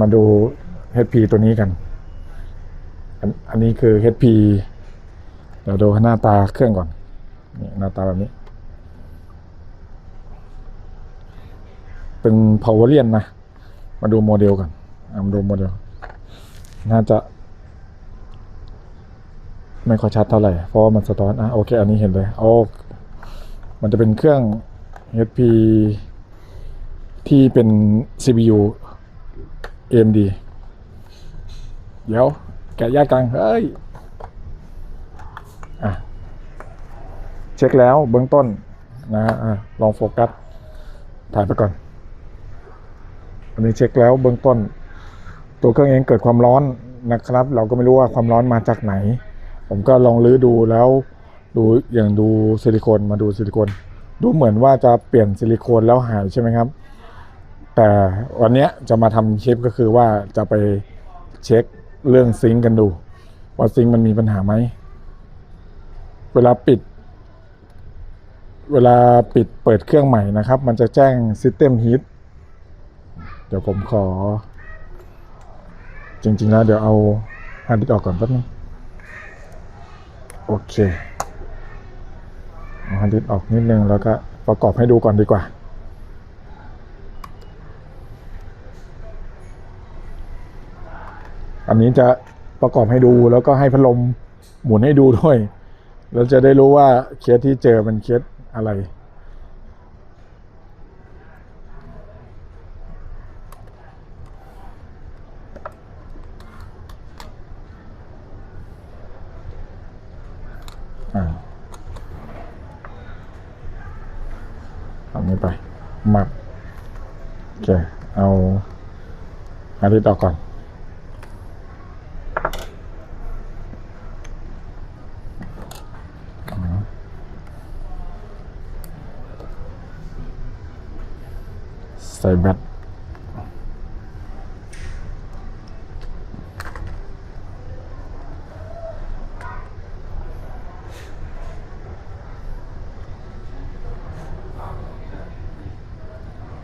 มาดู HP ตัวนี้กัน อันนี้คือ HP เดี๋ยวดูหน้าตาเครื่องก่อน นี่หน้าตาแบบนี้ เป็น Powerian นะ มาดูโมเดลกันอะมาดูโมเดล น่าจะ ไม่ค่อยชัดเท่าไหร่ เพราะว่ามันสะท้อน อะโอเค อันนี้เห็นเลยโอ้มันจะเป็นเครื่อง HP ที่เป็น CPU AMD เดี๋ยว แกะแยกกันเฮ้ย อะ เช็คแล้วเบื้องต้นนะฮะอะลองโฟกัส ถ่ายไปก่อน อันนี้เช็คแล้วเบื้องต้น ตัวเครื่องเองเกิดความร้อนนะครับ เราก็ไม่รู้ว่าความร้อนมาจากไหน ผมก็ลองลื้อดูแล้วดูอย่างดูซิลิโคนมาดูซิลิโคนดูเหมือนว่าจะเปลี่ยนซิลิโคนแล้วหายใช่ไหมครับ แต่วันนี้จะมาทำคลิปก็คือว่าจะไปเช็คเรื่องซิงกันดู ว่าซิงค์มันมีปัญหาไหม เวลาปิด เวลาปิดเปิดเครื่องใหม่นะครับ มันจะแจ้ง System Heat เดี๋ยวผมขอ จริง ๆ แล้วเดี๋ยวเอาฮาร์ดดิสก์ออกก่อนแป๊บนึงโอเคเอาฮาร์ดดิสก์ออกนิดนึงแล้วก็ประกอบให้ดูก่อนดีกว่า อันนี้จะประกอบให้ดูแล้วก็ให้พัดลมหมุนให้ดูด้วยแล้วจะได้รู้ว่าเคสที่เจอเป็นเคสอะไรอ่าเอานี้ไป มัดโอเค เอาฮาร์ดดิสก์ออกก่อน ใส่แบต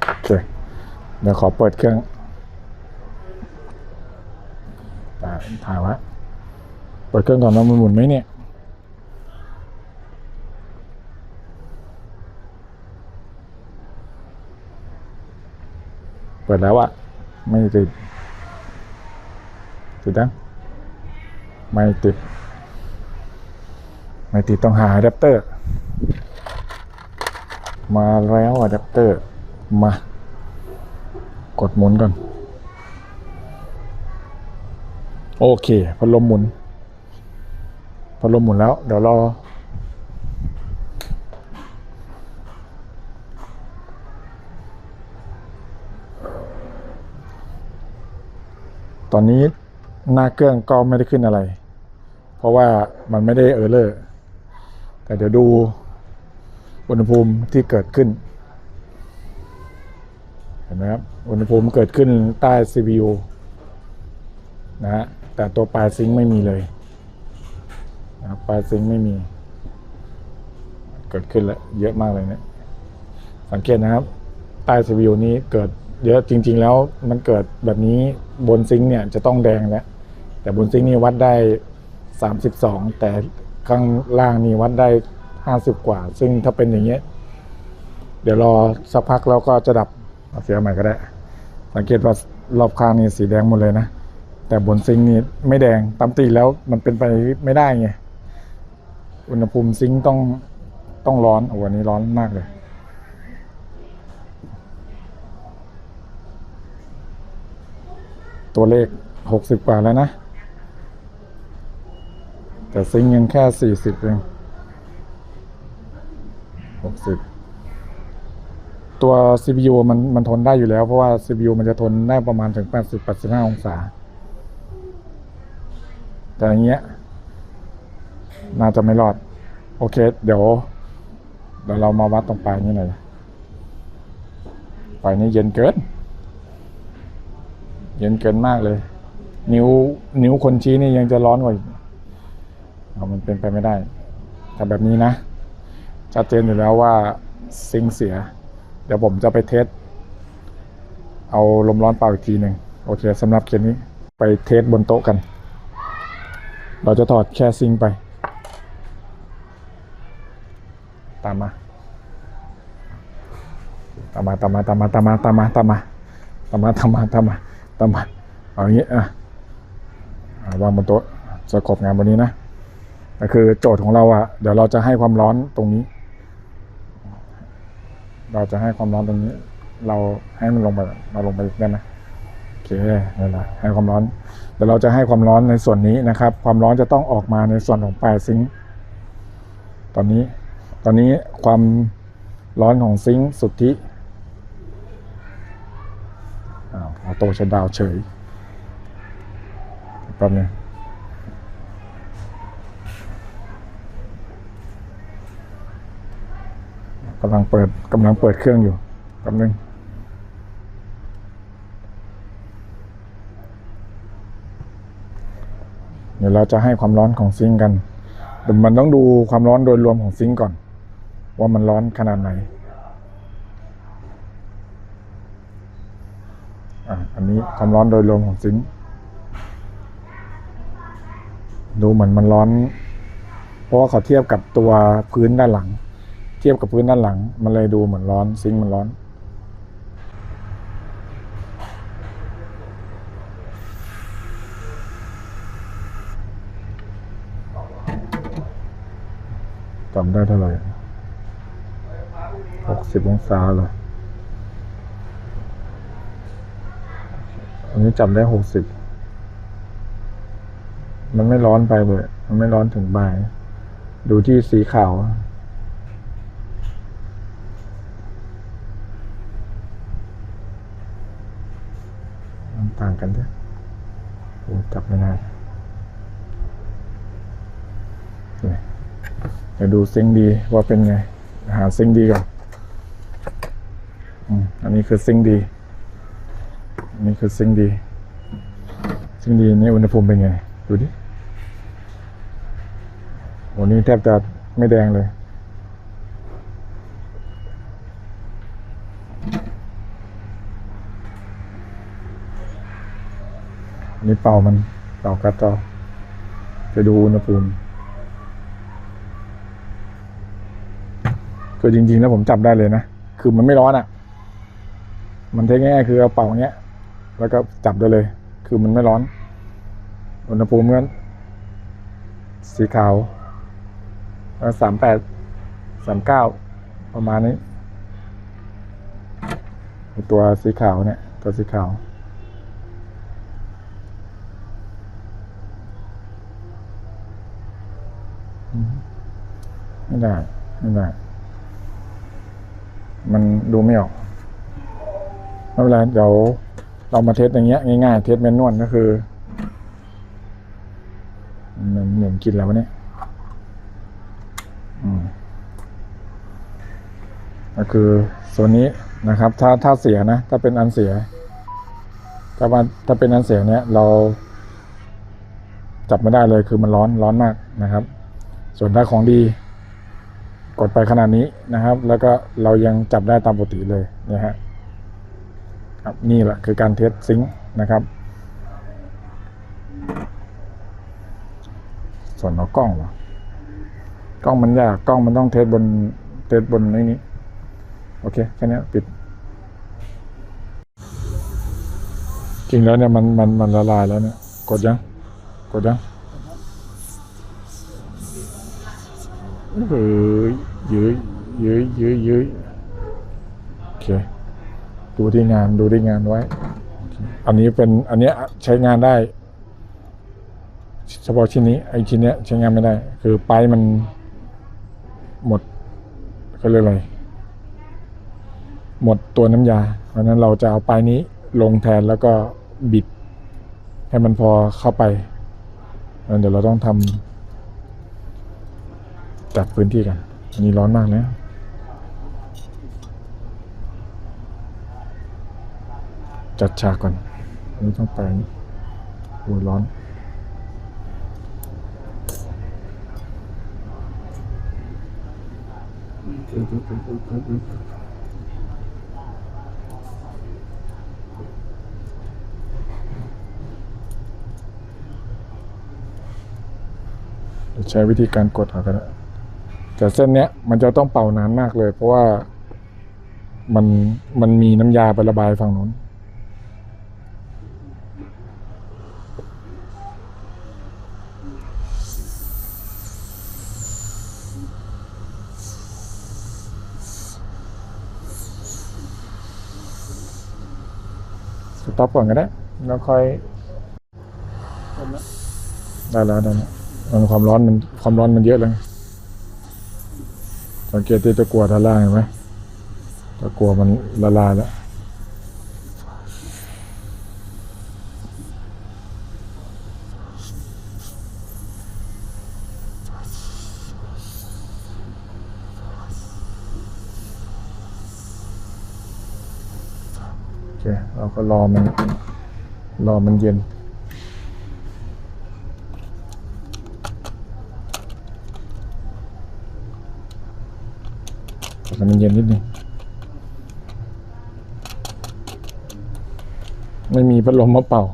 โอเคเดี๋ยวขอเปิดเครื่องถ่ายถ่ายไว้เปิดเครื่องก่อนว่ามันหมุนไหมเนี่ย ปิดแล้วอะไม่ติด ติดยังไม่ติด ไม่ติดต้องหาอะแดปเตอร์ มาแล้วอะแดปเตอร์ มา กดหมุนก่อน โอเคพัดลมหมุนพัดลมหมุนแล้ว เดี๋ยวรอ ตอนนี้หน้าเครื่องก็ไม่ได้ขึ้นอะไร เพราะว่ามันไม่ได้เออร์เลอร์แต่เดี๋ยวดูอุณหภูมิที่เกิดขึ้น เห็นไหมครับ อุณหภูมิเกิดขึ้นใต้ CPU นะฮะ แต่ตัวปลายซิงไม่มีเลยนะครับปลายซิงไม่มี เกิดขึ้นแล้ว เยอะมากเลยเนี่ย สังเกตนะครับ ใต้ CPU นี้เกิด เยอะจริง ๆ แล้วมันเกิดแบบนี้บนซิงเนี่ยจะต้องแดงแล้วแต่บนซิงนี่วัดได้ 32 แต่ข้างล่างนี่วัดได้ 50 กว่า ซึ่งถ้าเป็นอย่างเงี้ยเดี๋ยวรอสักพักแล้วก็จะดับเสียใหม่ก็ได้ สังเกตว่ารอบข้างนี่สีแดงหมดเลยนะ แต่บนซิงนี่ไม่แดงตามตีแล้วมันเป็นไปไม่ได้ไงอุณหภูมิซิงต้องต้องร้อนโอ้วันนี้ร้อนมากเลย ตัวเลขหกสิบกว่าแล้วนะ แต่ซิงยังแค่สี่สิบเองหกสิบตัว CPU มันมันทนได้อยู่แล้ว เพราะว่า CPU มันจะทนได้ประมาณถึง 80 85 องศา แต่อย่างเงี้ย น่าจะไม่รอด โอเค เดี๋ยวเดี๋ยวเรามาวัดตรงปลายนี้หน่อยปลายนี้เย็นเกิน เย็นเกินมากเลย นิ้วนิ้วคนชี้นี่ยังจะร้อนกว่าอีกเอามันเป็นไปไม่ได้ แต่แบบนี้นะชัดเจนอยู่แล้วว่าซิงเสีย เดี๋ยวผมจะไปเทสเอาลมร้อนเป่าอีกทีหนึ่งโอเคสำหรับเคสนี้ไปเทสบนโต๊ะกัน เราจะถอดแค่ซิงไป ตามมา ตามมาตามมาตามมาตามมาตามมาตามมาตามมาตามมาตามมา ตามมาเอาอย่างนี้อะอะวางบนโต๊ะจะกบงานบนนี้นะก็คือโจทย์ของเราอะเดี๋ยวเราจะให้ความร้อนตรงนี้ เราจะให้ความร้อนตรงนี้ เราให้มันลงไปเราลงไปได้ไหมโอเคนี่แหละให้ความร้อนเดี๋ยวเราจะให้ความร้อนในส่วนนี้นะครับ ความร้อนจะต้องออกมาในส่วนของปลายซิงค์ตอนนี้ ตอนนี้ความร้อนของซิงค์สุทธิอ้าวออ โตชัดดาวเฉยแป๊บนึงกำลังเปิดกำลังเปิดเครื่องอยู่แป๊บนึงเดี๋ยวเราจะให้ความร้อนของซิงกันแต่มันต้องดูความร้อนโดยรวมของซิงก่อน ว่ามันร้อนขนาดไหน อะ อั นี้ความร้อนโดยรวมของซิงค์ดูเหมือนมันร้อน เพราะว่าเขาเทียบกับตัวพื้นด้านหลัง เทียบกับพื้นด้านหลัง มันเลยดูเหมือนร้อนซิงค์มันร้อนจำได้เท่าไหร่หกสิบองศาเหร อันนี้จับได้หกสิบ มันไม่ร้อนไปเลย มันไม่ร้อนถึงบ่ายดูที่สีขาว มันต่างกันด้วยโอ้จับไม่ได้นี่เดี๋ยวดูซิงดีว่าเป็นไง หาซิงดีก่อนอันนี้คือซิงดี นนี้คือซิงดี ซิงดีนี่อุณหภูมิเป็นไง ดูดิโหนี่แทบจะไม่แดงเลยอันนี่เป่ามัน เป่ากระจอจะดูอุณหภูมิคือจริงๆแล้วผมจับได้เลยนะ คือมันไม่ร้อนอะ่ะ มันเทง่ายๆคือเอาเป่าอย่างเงี้ย แล้วก็จับได้เลย คือมันไม่ร้อน อุณหภูมิก็สีขาวสามแปดสามเก้าประมาณนี้ ตัวสีขาวเนี่ย ตัวสีขาวไม่ได้ ไม่ได้ มันดูไม่ออกไม่เป็นไรเดี๋ยว เรามาเทสอย่างเงี้ยง่ายๆเทสแมนนวลก็คือเหมือนเหมือนกินแล้ววะเนี่ยอืมก็คือโซนนี้นะครับ ถ้าถ้าเสียนะ ถ้าเป็นอันเสีย ถ้าว่าถ้าเป็นอันเสียเนี้ยเราจับไม่ได้เลยคือมันร้อนร้อนมากนะครับ ส่วนถ้าของดี กดไปขนาดนี้นะครับ แล้วก็เรายังจับได้ตามปกติเลยเนี่ยฮะ ครับนี่แหละคือการเทสซิงค์นะครับ ส่วนเอากล้องเหรอกล้องมันยากกล้องมันต้องเทสบนเทสบนนี้นี้โอเคแค่นี้ปิด จริงแล้วเนี่ยมันมันมันละลายแล้วเนี่ย กดยัง กดยังเฮ้ยยื้อยื้อยื้อยื้อโอเค ดูที่งานดูที่งานไว้ อันนี้เป็นอันเนี้ยใช้งานได้ เฉพาะชิ้นนี้ไอ้ชิ้นเนี้ยใช้งานไม่ได้ คือไปมันหมดเขาเรียกอะไรหมดตัวน้ำยา เพราะฉะนั้นเราจะเอาปลายนี้ลงแทนแล้วก็บิด ให้มันพอเข้าไปงั้นเดี๋ยวเราต้องทำจัดพื้นที่กัน อันนี้ร้อนมากนะ จัดฉากก่อนนี่ต้องไปนี่โอ้ร้อน ใช้วิธีการกดเอาก็ได้แต่เส้นเนี้ยมันจะต้องเป่านานมากเลย เพราะว่ามันมันมีน้ำยาไประบายฝั่งนู้น ต็อปก่อนก็ได้ แล้วค่อยได้แล้วได้แล้วมันความร้อนมันความร้อนมันเยอะเลยสังเกตที่ตะกัวทาร่างเห็นไหมตะกัวมันละลายแล้ว เคเราก็รอมัน รอมันเย็น ให้มันเย็นนิดนึงไม่มีพัดลมมาเป่า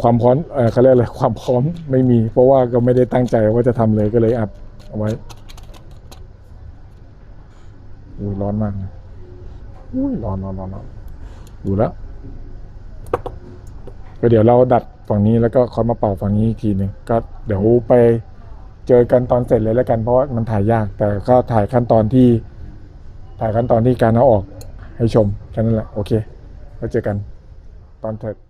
ความพร้อมเขาเรียกอะไรความพร้อมไม่มี เพราะว่าก็ไม่ได้ตั้งใจว่าจะทำเลยก็เลยอัดเอาไว้อุ้ยร้อนมากเลย อุ้ยร้อนร้อนร้อนดูแล้วก็เดี๋ยวเราดัดฝั่งนี้แล้วก็คอยมาเป่าฝั่งนี้อีกทีหนึ่งก็เดี๋ยวไปเจอกันตอนเสร็จเลยแล้วกันเพราะว่ามันถ่ายยาก แต่ก็ถ่ายขั้นตอนที่ ถ่ายขั้นตอนที่การเอาออกให้ชมแค่นั้นแหละโอเคแล้วเจอกันตอนเสร็จ